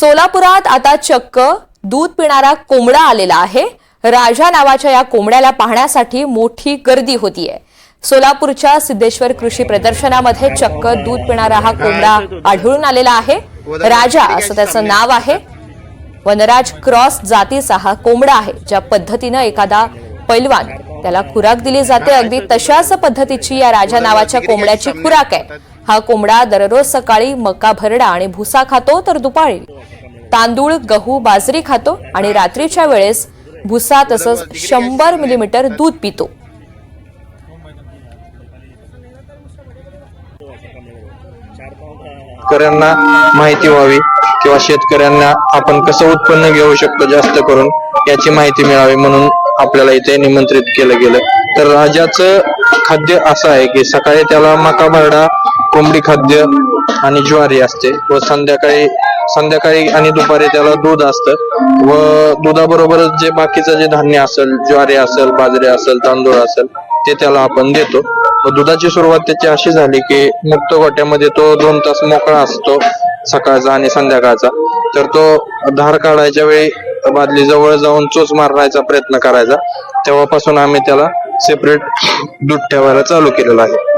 सोलापुरात आता चक्क दूध पिणारा कोंबडा आलेला आहे. राजा नावाच्या या कोंबड्याला पाहण्यासाठी मोठी गर्दी होतीये. सोलापूरच्या सिद्धेश्वर कृषी प्रदर्शनामध्ये चक्क दूध पिणारा हा कोंबडा आढळून आलेला आहे. राजा असं त्याचं नाव आहे. वनराज क्रॉस जातीचा हा कोंबडा आहे ज्या पद्धतीनं एखादा पैलवान त्याला खुराक दिली जाते. अगदी तशाच पद्धतीची या राजा नावाच्या कोंबड्याची खुराक आहे. हा कोंबडा दररोज सकाळी मका भरडा आणि भुसा खातो तर दुपारी. तांदूळ गहू बाजरी खातो आणि रात्रीच्या वेळेस भुसा तसंच शंभर मिलीमीटर दूध पितो. शेतकऱ्यांना माहिती व्हावी किंवा शेतकऱ्यांना आपण कसं उत्पन्न घेऊ शकतो जास्त करून याची माहिती मिळावी म्हणून आपल्याला इथे निमंत्रित केलं गेलं. तर राजाचं खाद्य असं आहे की सकाळी त्याला मका भरडा कोंबडी खाद्य आणि ज्वारी असते व संध्याकाळी संध्याकाळी आणि दुपारी त्याला दूध असतं. व दुधाबरोबरच जे बाकीचं जे धान्य असेल ज्वारी असेल बाजरी असेल तांदूळ असेल ते त्याला आपण देतो. व दुधाची सुरुवात त्याची अशी झाली की मुक्त गोट्यामध्ये तो दोन तास मोकळा असतो सकाळचा आणि संध्याकाळचा. तर तो धार काढायच्या वेळी बादली जवळ जाऊन चोच मारण्याचा प्रयत्न करायचा. तेव्हापासून आम्ही त्याला सेपरेट दूध ठेवायला चालू केलेलं आहे.